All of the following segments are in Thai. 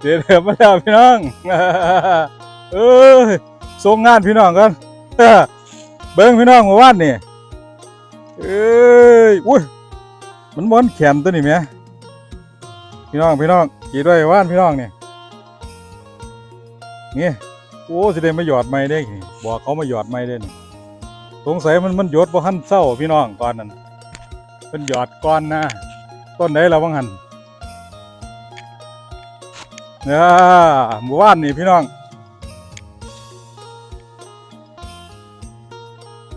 เดี๋ยวเดี๋ยวมาแล้วพี่น้องเอ้ยส่งงานพี่น้องกันเบิ้งพี่น้องเมื่อวานนี่เอ้ยอุ้ยมันม้วนแขนตัวนี่แหมพี่น้องพี่น้องกี่ด้วยว่านพี่น้องนี่นี่โอ้สิได้มาหยอดไม้ได้บอกเขามาหยอดไม้ได้นี่สงสัยมันมันหยดบ่หันเศร้าพี่น้องก่อนนั้นเป็นหยอดก่อนนะต้นไหนเราบ้างหัน เนี่ยหมู่บ้านนี่พี่น้อง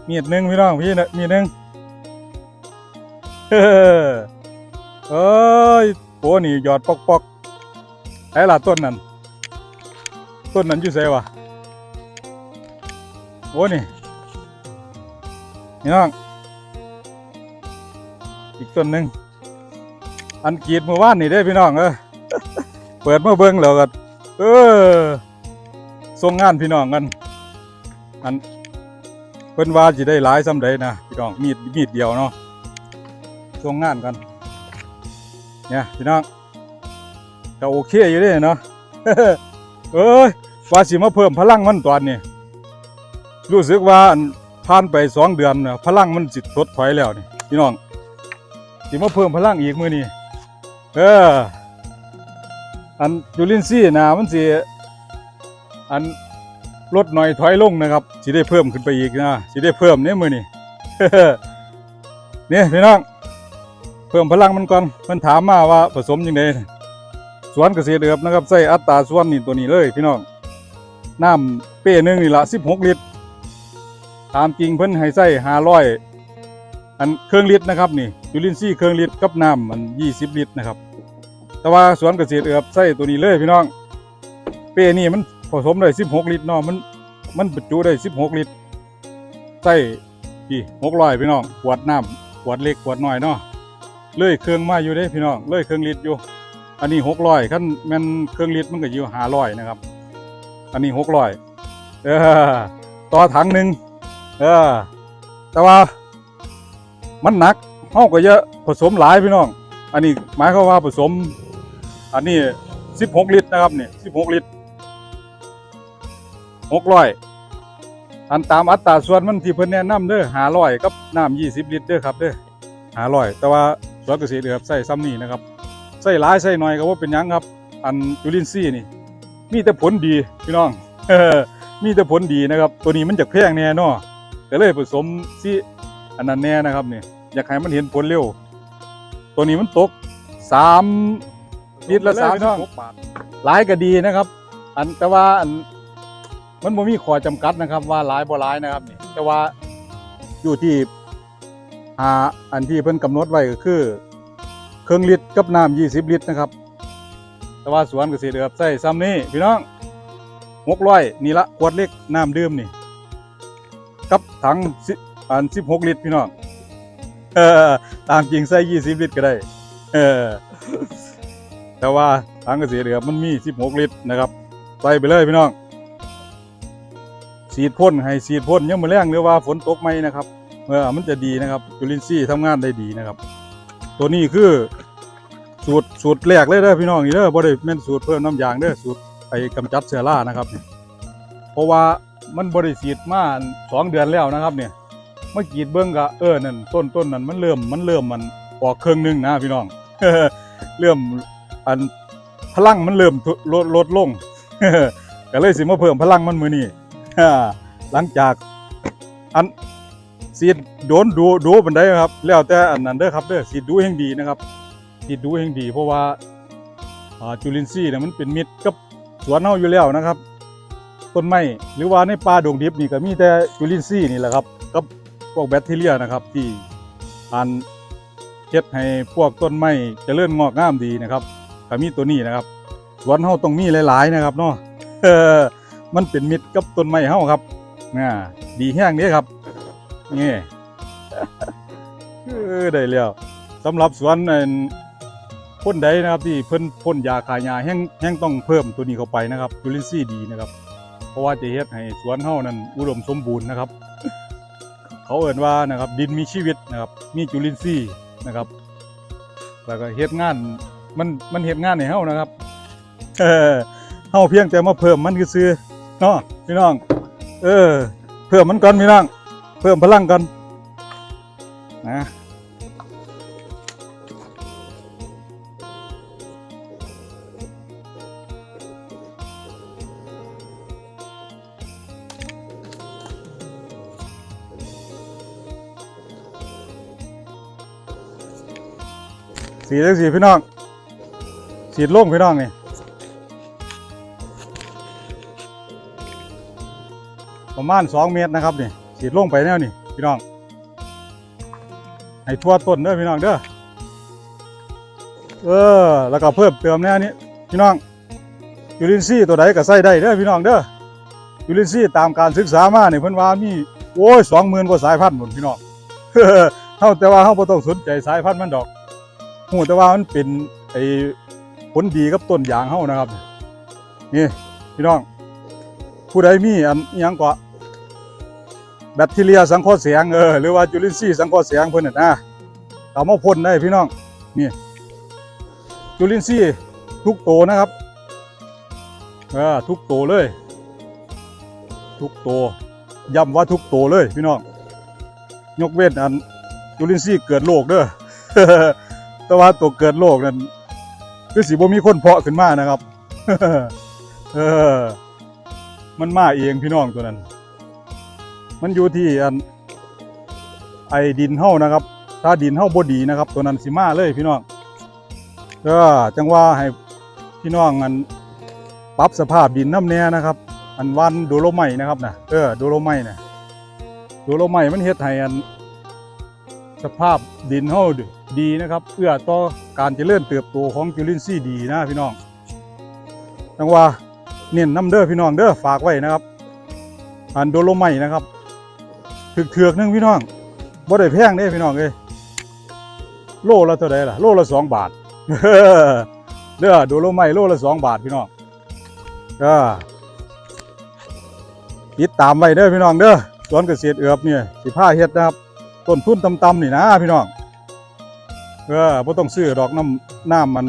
มีดหนึ่งพี่น้องพี่นะมีดหนึ่งเฮ้อเอ้ยโอ้นี่ยอดปอกปอกไอ้ล่ะต้นนั้น ต้นนั้นอยู่ไสวะโอ้นี่พี่น้อง อีกต้นหนึ่งอันกรีดเมื่อวานนี่ได้พี่น้องเออ เปิดมาเบิ้งแล้วก็เออส่งงานพี่น้องกันอันเพิ่นว่าสิได้หลายซ้ำใดนะพี่น้องมีดมีดเดียวเนาะส่งงานกันเนี่ยพี่น้องก็โอเคอยู่ด้เนาะเอ้ยว่าสิมาเพิ่มพลังมันตอนนี้รู้สึกว่าผ่านไปสองเดือนน่ะพลังมันสิทดถอยแล้วนี่พี่น้องสิมาเพิ่มพลังอีกมื้อนี้เออ อันยูรินซี่นะมันสิอันลดหน่อยถอยลงนะครับสิได้เพิ่มขึ้นไปอีกนะสิได้เพิ่มเนี่ยมือนี่เนี่ยพี่น้องเพิ่มพลังมันก่อนมันถามมาว่าผสมยังไงสวนเกษตรเอือบนะครับใส่อัตราส่วนนี่ตัวนี้เลยพี่น้องน้ำเป้หนึ่งนี่ละสิบหกลิตรตามจริงเพิ่นให้ใส่ห้าร้อยอันเครื่องลิตรนะครับนี่ยูรินซี่เครื่องลิตรกับน้ำมันยี่สิบลิตรนะครับ แต่ว่าสวนเกษตรเอือบใส่ตัวนี้เลยพี่น้อง เป้นี่มันผสมได้สิบหกลิตรเนาะมันมันบรรจุได้สิบหกลิตรใส่พี่หกร้อยพี่น้องขวดน้ำขวดเล็กขวดน้อยเนาะเลื่อยเครื่องมาอยู่เด้พี่น้องเลื่อยเครื่องลิตรอยู่ อันนี้หกร้อยขั้นแม่นเครื่องลิตรมันก็อยู่ห้าร้อยนะครับ อันนี้หกร้อยเออต่อถังหนึ่งเออแต่ว่า มันหนักเฮาก็เยอะผสมหลายพี่น้อง อันนี้หมายความว่าผสม อันนี้สิบหกลิตรนะครับนี่สิบหกลิตรหกร้อยอันตามอัตราส่วนมันที่เพิ่นแนะนำเด้อหาร้อยกับน้ำยี่สิบลิตรเด้อครับเด้อหาร้อยแต่ว่าสวนเกษตรเดือบใส่ซ้ำนี่นะครับใส่หลายใส่น้อยก็ว่าเป็นหยังครับ อันจุลินทรีย์นี่ มีแต่ผลดีพี่น้องมีแต่ผลดีนะครับ ตัวนี้มันจะแพงแน่นาะก็เลยผสมซีอันนั้นแน่นะครับเนี่ยอยากให้มันเห็นผลเร็ว ตัวนี้มันตกสาม ลิตรละสามสิบหกบาทหลายก็ดีนะครับ อันแต่ว่าอันมันบ่มีข้อจำกัดนะครับ ว่าหลายบ่หลายนะครับนี่แต่ว่าอยู่ที่หาอันที่เพิ่นกำหนดไว้ก็คือ เครื่องลิตรกับน้ำ20ลิตรนะครับ แต่ว่าสวนเกษตรเอือบใส่ซ้ำนี้พี่น้อง600นี่ละขวดเล็กน้ำดื่มนี่ กับถังสิอัน16ลิตรพี่น้องเออตามจริงใส่20ลิตรก็ได้ เออ แต่ว่าถังเกษตรเอือมันมี 16 ลิตรนะครับใส่ไปเลยพี่น้องสีดพ่นให้สีดพ่นยังมือแรงหรือว่าฝนตกไหมนะครับเออมันจะดีนะครับจุลินทรีย์ทำงานได้ดีนะครับ ตัวนี้คือสูตรสูตรแรกเลยเด้อพี่น้องนี่เด้อบ่ได้แม่นสูตรเพิ่มน้ำยางเด้อสูตรไปกำจัดเชื้อรานะครับเพราะว่ามันบริสีดมาสองเดือนแล้วนะครับเนี่ยเมื่อกีดเบิ้องก็เออนั่นต้นต้นนั้นมันเริ่มมันเริ่มมันออกเครื่องหนึงนะพี่น้องเริ่ม อันพลังมันเริ่มลดลดลงก็เลยสิมาเพิ่มพลังมันมือนี่หลังจากอันสีดโดนดูดูบันไดครับ แล้วแต่อันนั้นเด้อครับเด้อสีดดูแห่งดีนะครับสีดดูแห่งดี เพราะว่าจุลินทรีย์เนี่ยมันเป็นมิตรกับสวนเฮาอยู่แล้วนะครับต้นไม้หรือว่าในป่าดงดิบนี่ก็มีแต่จุลินทรีย์นี่แหละครับกับพวกแบคทีเรียนะครับ ที่อันเฮ็ดให้พวกต้นไม้เจริญงอกงามดีนะครับ ก็มีตัวนี้นะครับสวนเฮาต้องมีหลาย ๆ นะครับเนาะเออมันเป็นมิตรกับต้นไม้เฮาครับน่าดีแห้งเด้ครับนี่เออได้แล้วสำหรับสวนอันพ่นใดนะครับที่เพิ่นพ่นยาขายยาแห้งแห้งต้องเพิ่มตัวนี้เข้าไปนะครับจุลินทรีย์ดีนะครับ เพราะว่าจะเฮ็ดให้สวนเฮานั้นอุดมสมบูรณ์นะครับ เขาเอ่นว่านะครับดินมีชีวิตนะครับ มีจุลินทรีย์นะครับ แล้วก็เฮ็ดงาน มันมันเห็นงานให้เฮานะครับ เออเฮาเพียงแต่มาเพิ่มมันคือซื้อเนาะพี่น้อง เออ เพิ่มมันก่อนพี่น้อง เพิ่มพลังก่อนนะสีเลขสีพี่น้อง สีดลงพี่น้องนี่ประมาณสองเมตรนะครับนี่สีดลงไปแนวนี่พี่น้องให้ทั่วต้นเด้อพี่น้องเด้อเออแล้วก็เพิ่มเติมแนวนี้พี่น้องยูรินซี่ตัวใดก็ใส่ได้เด้อพี่น้องเด้อยูรินซี่ตามการศึกษามาเนี่ยเพิ่นว่ามีโอ้ยสองหมื่นกว่าสายพันธุ์หมดพี่น้องเฮาแต่ว่าเฮาบ่ต้องสนใจสายพันธุ์มันดอกหูแต่ว่ามันเป็นไอ ผลดีกับต้นยางเฮานะครับ นี่พี่น้อง ผู้ใดมีอันยังก็แบคทีเรียสังเคราะห์แสงเออหรือว่าจุลินทรีย์สังเคราะห์แสงเพิ่นน่ะนะเอามาพ่นได้พี่น้องนี่จุลินทรีย์ทุกโตวนะครับเออทุกโตวเลย ทุกโตวย้ำว่าทุกโตวเลยพี่น้องยกเว้นอันจุลินทรีย์เกิดโรคเด้อแต่ว่าตัวเกิดโรคนั้น คือสิบ่มีคนเพาะขึ้นมานะครับ เออ มันมาเองพี่น้องตัวนั้น มันอยู่ที่อันไอดินเฮานะครับ ถ้าดินเฮาบ่ดีนะครับ ตัวนั้นสิมาเลยพี่น้องก็จังว่าให้พี่น้องอันปรับสภาพดินน้ำแน่นะครับ อันวันโดโลไมต์นะครับนะเออโดโลไมต์นะโดโลไมต์มันเฮ็ดให้อัน สภาพดินเฮาดีนะครับเพื่อต่อการเจริญเติบโตของจุลินทรีย์ดีนะพี่น้องจังว่าเน้นน้ำเด้อพี่น้องเด้อฝากไว้นะครับอันโดโลไมต์นะครับถึกเถือกนึงพี่น้องบ่ได้แพงเด้พี่น้องเอ้ยโลละเท่าไหร่ล่ะโลละสองบาทเด้อโดโลไมต์โลละสองบาทพี่น้องก็ติดตามไว้เด้อพี่น้องเด้อสวนเกษตรเอือบเนี่ยสิผ้าเฮ็ดนะครับ ต้นทุนต่ำๆนี่นะพี่น้องเออบ่ต้องซื้อดอกน้ำน้ำมัน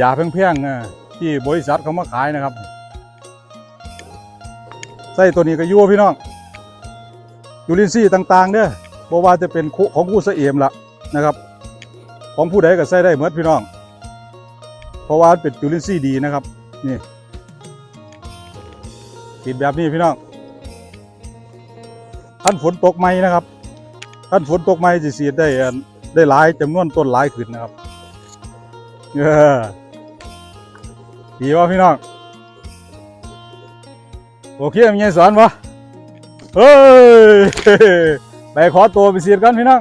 ยาแพงๆอะที่บริษัทเขามาขายนะครับใส่ตัวนี้ก็ยั่วพี่น้องจุลินทรีย์ต่างๆเด้อบ่ว่าจะเป็นของผู้เสเอมละนะครับ ของผู้ใดก็ใส่ได้เหมือนพี่น้อง เพราะว่าเป็นจุลินทรีย์ดีนะครับนี่ติดแบบนี้พี่น้องท่านฝนตกไหมนะครับ ท่านฝนตกไม่จะสียได้ได้หลายจำนวนต้นหลายขึ้นนะครับเออดีว่าพี่น้องโอเคมีไงสอนวะเฮ้ยไปขอตัวไปเสียดกันพี่น้อง